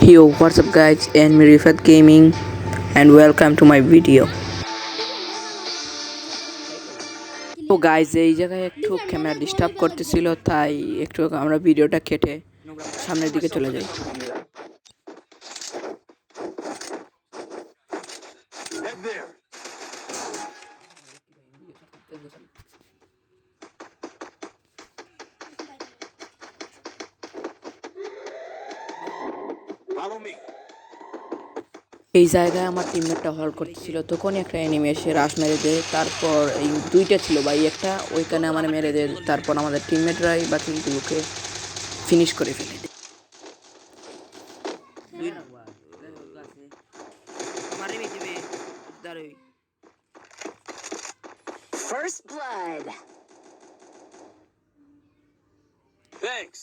Yo, what's up guys and me Rifat Gaming and welcome to my video. তো guys এই জায়গায় একটু camera disturb করতেছিল তাই একটু আমরা ভিডিওটা কেটে সামনের দিকে চলে যাই Head there. এই জায়গায় আমার টিমমেটটা হল করতেছিল তখনই একটা এনিমি এসে রাশ মেরে দেয় তারপর এই দুইটা ছিল ভাই একটা ওইখানে আমার মেরে দেয় তারপর আমাদের টিমমেটরাই বাকিগুলোকে ফিনিশ করে ফেলে দেয় First blood. Thanks.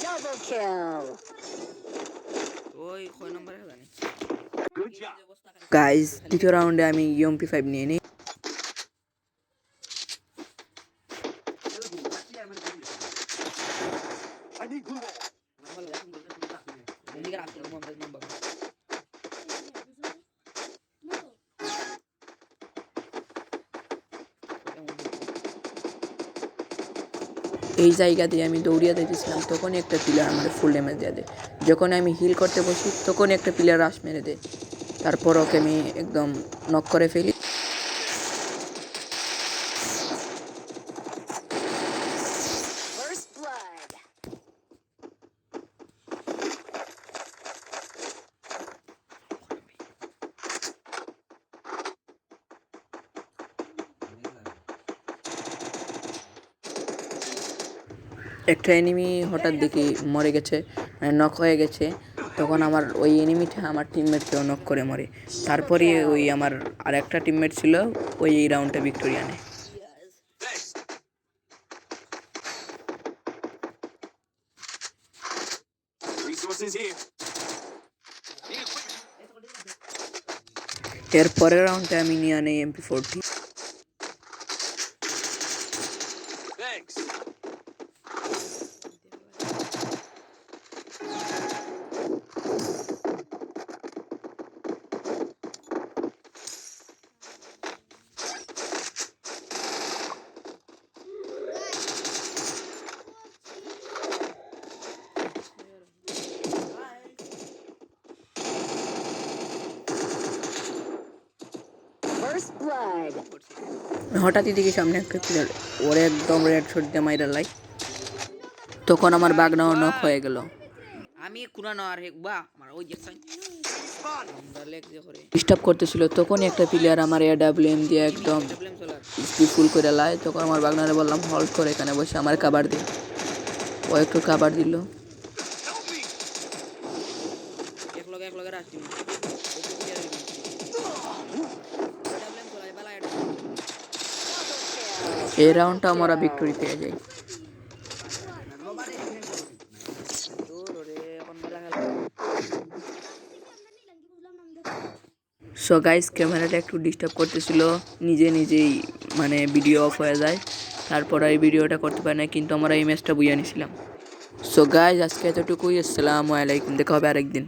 Double kill. Guys দ্বিতীয় রাউন্ডে আমি ইউএমপি ফাইভ নিয়ে নিই। এই জায়গা দিয়ে আমি দৌড়িয়ে দিতেছিলাম তখনই একটা পিলার আমার ফুল ড্যামেজ দিয়ে দেয়। যখন আমি হিল করতে বসি, তখনই একটা পিলার রাশ মেরে দেয়। তারপর ওকে আমি একদম নক করে ফেলি First blood. একটা এনিমি হঠাৎ দেখি মরে গেছে মানে নক হয়ে গেছে। তখন আমার ওই এনিমিটা আমার টিমমেটকেও নক করে মরে। তারপরে ওই আমার আর একটা টিমমেট ছিল ওই এই রাউন্ডটা ভিক্টোরিয়া নেয়. এর পরের রাউন্ডে আমি নিয়ে আনি এমপি ফোরটি হঠাৎই দেখি সামনে একটা প্লেয়ার ওরে একদম রেড শট দিয়ে মাইরা লাই। তখন আমার বাগনাও নক হয়ে গেল। আমি কুরানো আর বা আমার ওই যে ডিস্টার্ব করতেছিল তখনই একটা প্লেয়ার আমার এ ডাব্লিউএম দিয়ে একদম ফুল করে লাই। তখন আমার বাগনারে বললাম হল্ট করে এখানে বসে আমার কাবার দিল ও একটু কাবার দিল। Help me. এই রাউন্ডটা আমরা ভিক্টোরি পেয়ে যাই। সো গাইস ক্যামেরাটা একটু ডিস্টার্ব করতেছিল, নিজে নিজেই মানে ভিডিও অফ হয়ে যায়। তারপর এই ভিডিওটা করতে পারি না কিন্তু আমরা এই ম্যাচটা বুঝে নিয়েছিলাম সো গাইস আজকে এতটুকুই, আসসালামু আলাইকুম, দেখা হবে আরেকদিন।